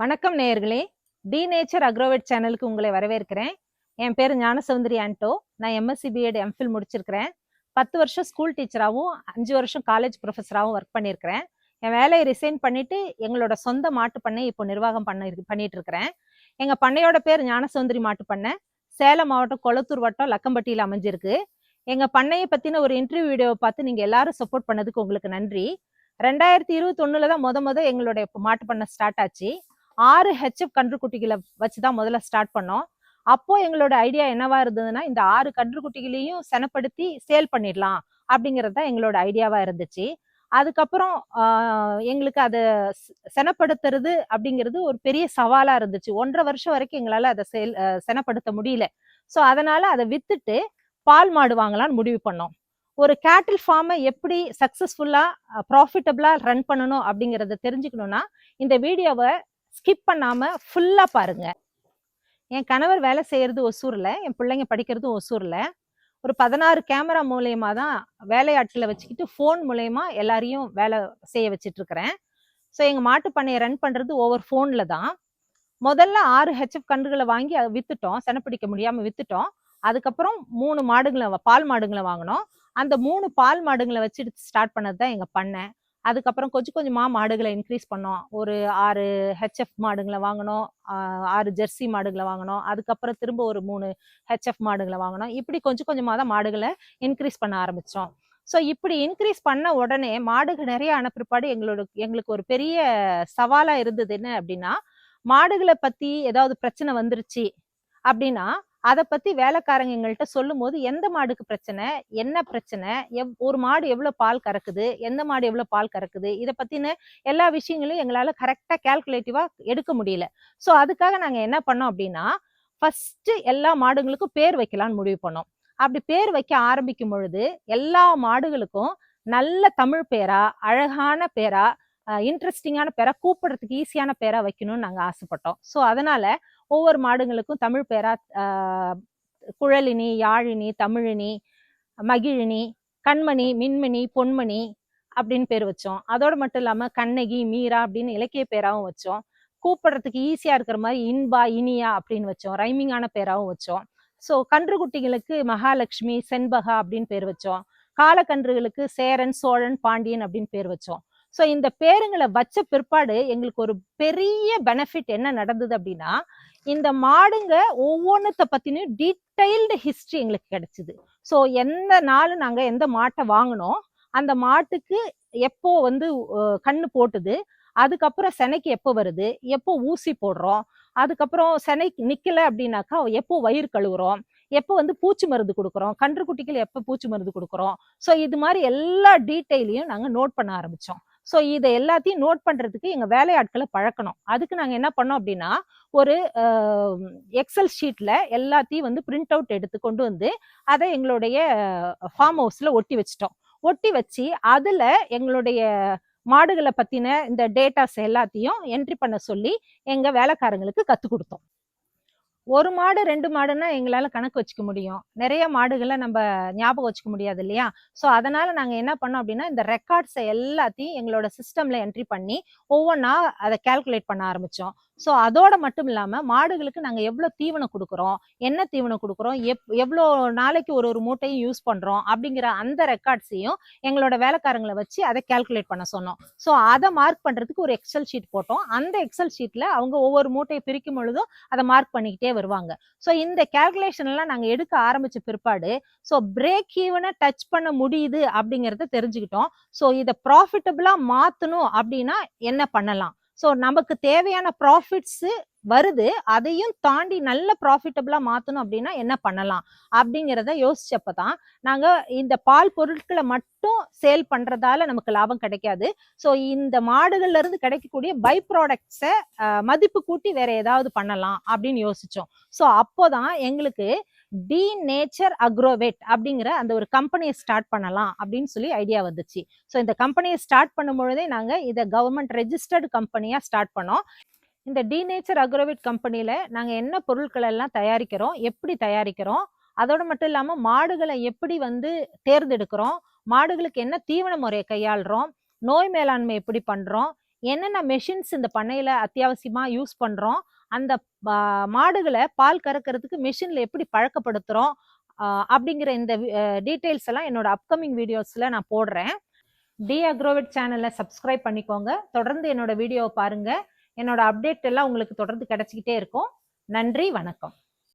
வணக்கம் நேயர்களே. D nature அக்ரோவேட் சேனலுக்கு உங்களை வரவேற்கிறேன். என் பேர் ஞானசௌந்தரி ஆண்டோ. நான் எம்எஸ்சி பிஎட் எம்ஃபில் முடிச்சிருக்கிறேன். பத்து வருஷம் ஸ்கூல் டீச்சராகவும் அஞ்சு வருஷம் காலேஜ் ப்ரொஃபஸராகவும் ஒர்க் பண்ணியிருக்கிறேன் என் வேலையை ரிசைன் பண்ணிட்டு எங்களோட சொந்த மாட்டு பண்ணை இப்போ நிர்வாகம் பண்ண பண்ணிட்டு இருக்கிறேன் எங்கள் பண்ணையோட பேர் ஞானசௌந்தரி மாட்டு பண்ணை. சேலம் மாவட்டம் கொளத்தூர் வட்டம் லக்கம்பட்டியில் அமைஞ்சிருக்கு. எங்கள் பண்ணையை பற்றின ஒரு இன்டர்வியூ வீடியோவை பார்த்து நீங்கள் எல்லாரும் சப்போர்ட் பண்ணதுக்கு உங்களுக்கு நன்றி. ரெண்டாயிரத்தி இருபத்தொன்னுல தான் முத முத எங்களுடைய மாட்டு பண்ண ஸ்டார்ட் ஆச்சு. ஆறு ஹெச்எஃப் கன்றுக்குட்டிகளை வச்சுதான் முதல்ல ஸ்டார்ட் பண்ணோம். அப்போ எங்களோட ஐடியா என்னவா இருந்ததுன்னா இந்த ஆறு கன்றுக்குட்டிகளையும் செனப்படுத்தி சேல் பண்ணிடலாம் அப்படிங்கிறது தான் எங்களோட ஐடியாவா இருந்துச்சு. அதுக்கப்புறம் எங்களுக்கு அதை செனப்படுத்துறது அப்படிங்கிறது ஒரு பெரிய சவாலா இருந்துச்சு. ஒன்றரை வருஷம் வரைக்கும் எங்களால் அதை செயல் செனப்படுத்த முடியல. ஸோ அதனால அதை வித்துட்டு பால் மாடு வாங்கலாம்னு முடிவு பண்ணோம். ஒரு கேட்டில் ஃபார்மை எப்படி சக்ஸஸ்ஃபுல்லாக ப்ராஃபிட்டபிளாக ரன் பண்ணணும் அப்படிங்கிறத தெரிஞ்சுக்கணும்னா இந்த வீடியோவை ஸ்கிப் பண்ணாம ஃபுல்லா பாருங்க. என் கணவர் வேலை செய்யறது ஒசூர்ல என் பிள்ளைங்க படிக்கிறது ஒசூர்ல. ஒரு பதினாறு கேமரா மூலயமா தான் வேலையாட்களை வச்சுக்கிட்டு ஃபோன் மூலயமா எல்லாரையும் வேலை செய்ய வச்சிட்டு இருக்கிறேன் ஸோ எங்கள் மாட்டு பண்ணையை ரன் பண்ணுறது ஓவர் ஃபோனில் தான். முதல்ல ஆறு ஹெச்எஃப் கன்றுகளை வாங்கி அதை வித்துட்டோம். செனப்பிடிக்க முடியாமல் வித்துட்டோம். அதுக்கப்புறம் மூணு மாடுங்களை பால் மாடுங்களை வாங்கினோம். அந்த மூணு பால் மாடுங்களை வச்சுட்டு ஸ்டார்ட் பண்ணது தான் எங்கள் பண்ணை. அதுக்கப்புறம் கொஞ்சம் கொஞ்சமாக மாடுகளை இன்க்ரீஸ் பண்ணோம். ஒரு ஆறு ஹெச்எஃப் மாடுங்களை வாங்கினோம். ஆறு ஜெர்சி மாடுகளை வாங்கினோம். அதுக்கப்புறம் திரும்ப ஒரு மூணு ஹெச்எஃப் மாடுகளை வாங்கினோம். இப்படி கொஞ்சம் கொஞ்சமாக தான் மாடுகளை இன்க்ரீஸ் பண்ண ஆரம்பித்தோம் ஸோ இப்படி இன்க்ரீஸ் பண்ண உடனே மாடுகள் நிறைய அனுப்பிற்பாடு பிற்பாடு எங்களோட எங்களுக்கு ஒரு பெரிய சவாலாக இருந்தது என்ன அப்படின்னா மாடுகளை பற்றி ஏதாவது பிரச்சனை வந்துருச்சு அப்படின்னா அதை பத்தி வேலைக்காரங்க எங்கள்கிட்ட சொல்லும் போது எந்த மாடுக்கு பிரச்சனை? என்ன பிரச்சனை? எவ் ஒரு மாடு எவ்வளவு பால் கறக்குது? எந்த மாடு எவ்வளவு பால் கறக்குது? இதை பத்தின எல்லா விஷயங்களையும் எங்களால கரெக்டா கால்குலேட்டிவா எடுக்க முடியல. ஸோ அதுக்காக நாங்க என்ன பண்ணோம் அப்படின்னா ஃபர்ஸ்ட் எல்லா மாடுங்களுக்கும் பேர் வைக்கலாம்னு முடிவு பண்ணோம். அப்படி பேர் வைக்க ஆரம்பிக்கும் பொழுது எல்லா மாடுகளுக்கும் நல்ல தமிழ் பேரா அழகான பேரா இன்ட்ரெஸ்டிங்கான பேரா கூப்பிடுறதுக்கு ஈஸியான பேரா வைக்கணும்னு நாங்க ஆசைப்பட்டோம். ஸோ அதனால ஒவ்வொரு மாடுங்களுக்கும் தமிழ் பேரா ஆஹ், குழலினி யாழினி தமிழினி மகிழினி கண்மணி மின்மணி பொன்மணி அப்படின்னு பேர் வச்சோம். அதோடு மட்டும் இல்லாமல் கண்ணகி மீரா அப்படின்னு இலக்கிய பேராகவும் வச்சோம். கூப்பிடுறதுக்கு ஈஸியாக இருக்கிற மாதிரி இன்பா இனியா அப்படின்னு வச்சோம். ரைமிங்கான பேராகவும் வச்சோம். ஸோ கன்று குட்டிகளுக்கு மகாலட்சுமி செண்பகா அப்படின்னு பேர் வச்சோம். காலக்கன்றுகளுக்கு சேரன் சோழன் பாண்டியன் அப்படின்னு பேர் வச்சோம். ஸோ இந்த பேருங்களை வச்ச பிற்பாடு எங்களுக்கு ஒரு பெரிய பெனிஃபிட் என்ன நடந்தது அப்படின்னா இந்த மாடுங்க ஒவ்வொன்றத்தை பற்றினும் டீட்டெயில்டு ஹிஸ்ட்ரி எங்களுக்கு கிடைச்சிது. ஸோ எந்த நாள் நாங்கள் எந்த மாட்டை வாங்கினோம் அந்த மாட்டுக்கு எப்போ வந்து கண்ணு போட்டுது அதுக்கப்புறம் செனைக்கு எப்போ வருது எப்போ ஊசி போடுறோம் அதுக்கப்புறம் செனை நிற்கலை அப்படின்னாக்கா எப்போ வயிறு கழுவுறோம் எப்போ வந்து பூச்சி மருந்து கொடுக்குறோம் கன்றுக்குட்டிகள் எப்போ பூச்சி மருந்து கொடுக்குறோம். ஸோ இது மாதிரி எல்லா டீட்டெயிலையும் நாங்கள் நோட் பண்ண ஆரம்பித்தோம் ஸோ இதை எல்லாத்தையும் நோட் பண்ணுறதுக்கு எங்கள் வேலையாட்களை பழக்கணும். அதுக்கு நாங்கள் என்ன பண்ணோம் அப்படின்னா ஒரு எக்ஸல் ஷீட்டில் எல்லாத்தையும் வந்து பிரிண்ட் அவுட் எடுத்து கொண்டு வந்து அதை எங்களுடைய ஃபார்ம் ஹவுஸில் ஒட்டி வச்சிட்டோம். ஒட்டி வச்சு அதில் எங்களுடைய மாடுகளை பற்றின இந்த டேட்டாஸ் எல்லாத்தையும் என்ட்ரி பண்ண சொல்லி எங்கள் வேலைக்காரங்களுக்கு கற்றுக் கொடுத்தோம். ஒரு மாடு ரெண்டு மாடுன்னா எங்களால கணக்கு வச்சுக்க முடியும். நிறைய மாடுகளை நம்ம ஞாபகம் வச்சுக்க முடியாது இல்லையா? ஸோ அதனால நாங்க என்ன பண்ணோம் அப்படின்னா இந்த ரெக்கார்ட்ஸை எல்லாத்தையும் எங்களோட சிஸ்டம்ல என்ட்ரி பண்ணி ஒவ்வொன்றா அதை கால்குலேட் பண்ண ஆரம்பிச்சோம். ஸோ அதோட மட்டும் இல்லாமல் மாடுகளுக்கு நாங்கள் எவ்வளோ தீவனம் கொடுக்குறோம் என்ன தீவனம் கொடுக்குறோம் எப் எவ்வளோ நாளைக்கு ஒரு ஒரு மூட்டையும் யூஸ் பண்ணுறோம் அப்படிங்கிற அந்த ரெக்கார்ட்ஸையும் எங்களோட வேலைக்காரங்களை வச்சு அதை கால்குலேட் பண்ண சொன்னோம். ஸோ அதை மார்க் பண்ணுறதுக்கு ஒரு எக்ஸல் ஷீட் போட்டோம். அந்த எக்ஸல் ஷீட்டில் அவங்க ஒவ்வொரு மூட்டையை பிரிக்கும் பொழுதும் அதை மார்க் பண்ணிக்கிட்டே வருவாங்க. ஸோ இந்த கேல்குலேஷன்லாம் நாங்கள் எடுக்க ஆரம்பித்த பிற்பாடு ஸோ பிரேக் ஈவனை டச் பண்ண முடியுது அப்படிங்கிறத தெரிஞ்சுக்கிட்டோம். ஸோ இதை ப்ராஃபிட்டபுளாக மாற்றணும் அப்படின்னா என்ன பண்ணலாம்? ஸோ நமக்கு தேவையான ப்ராஃபிட்ஸு வருது அதையும் தாண்டி நல்ல ப்ராஃபிட்டபிளாக மாற்றணும் அப்படின்னா என்ன பண்ணலாம்? அப்படிங்கிறத யோசிச்சப்பதான் நாங்கள் இந்த பால் பொருட்களை மட்டும் சேல் பண்ணுறதால நமக்கு லாபம் கிடைக்காது. ஸோ இந்த மாடுகள்லேருந்து கிடைக்கக்கூடிய பை ப்ராடக்ட்ஸை மதிப்பு கூட்டி வேற ஏதாவது பண்ணலாம் அப்படின்னு யோசித்தோம் ஸோ அப்போதான் எங்களுக்கு டி நேச்சர் அக்ரோவேட் அப்படிங்கிற அந்த ஒரு கம்பெனியை ஸ்டார்ட் பண்ணலாம் அப்படின்னு சொல்லி ஐடியா வந்துச்சு. ஸோ இந்த கம்பெனியை ஸ்டார்ட் பண்ணும் பொழுதே நாங்கள் இதை கவர்மெண்ட் ரெஜிஸ்டர்டு கம்பெனியாக ஸ்டார்ட் பண்ணோம். இந்த டி நேச்சர் அக்ரோவேட் கம்பெனியில் நாங்கள் என்ன பொருட்கள் எல்லாம் தயாரிக்கிறோம் எப்படி தயாரிக்கிறோம் அதோடு மட்டும் இல்லாமல் மாடுகளை எப்படி வந்து தேர்ந்தெடுக்கிறோம் மாடுகளுக்கு என்ன தீவன முறையை கையாளுறோம் நோய் மேலாண்மை எப்படி பண்ணுறோம் என்னென்ன மெஷின்ஸ் இந்த பண்ணையில் அத்தியாவசியமாக யூஸ் பண்ணுறோம் அந்த மாடுகளை பால் கறக்கிறதுக்கு மிஷினில் எப்படி பழக்கப்படுத்துகிறோம் அப்படிங்கிற இந்த டீட்டெயில்ஸ் எல்லாம் என்னோட அப்கமிங் வீடியோஸில் நான் போடுறேன். டி அக்ரோவிட் சேனலை சப்ஸ்கிரைப் பண்ணிக்கோங்க. தொடர்ந்து என்னோட வீடியோவை பாருங்கள் என்னோட அப்டேட் எல்லாம் உங்களுக்கு தொடர்ந்து கிடச்சிக்கிட்டே இருக்கும். நன்றி வணக்கம்.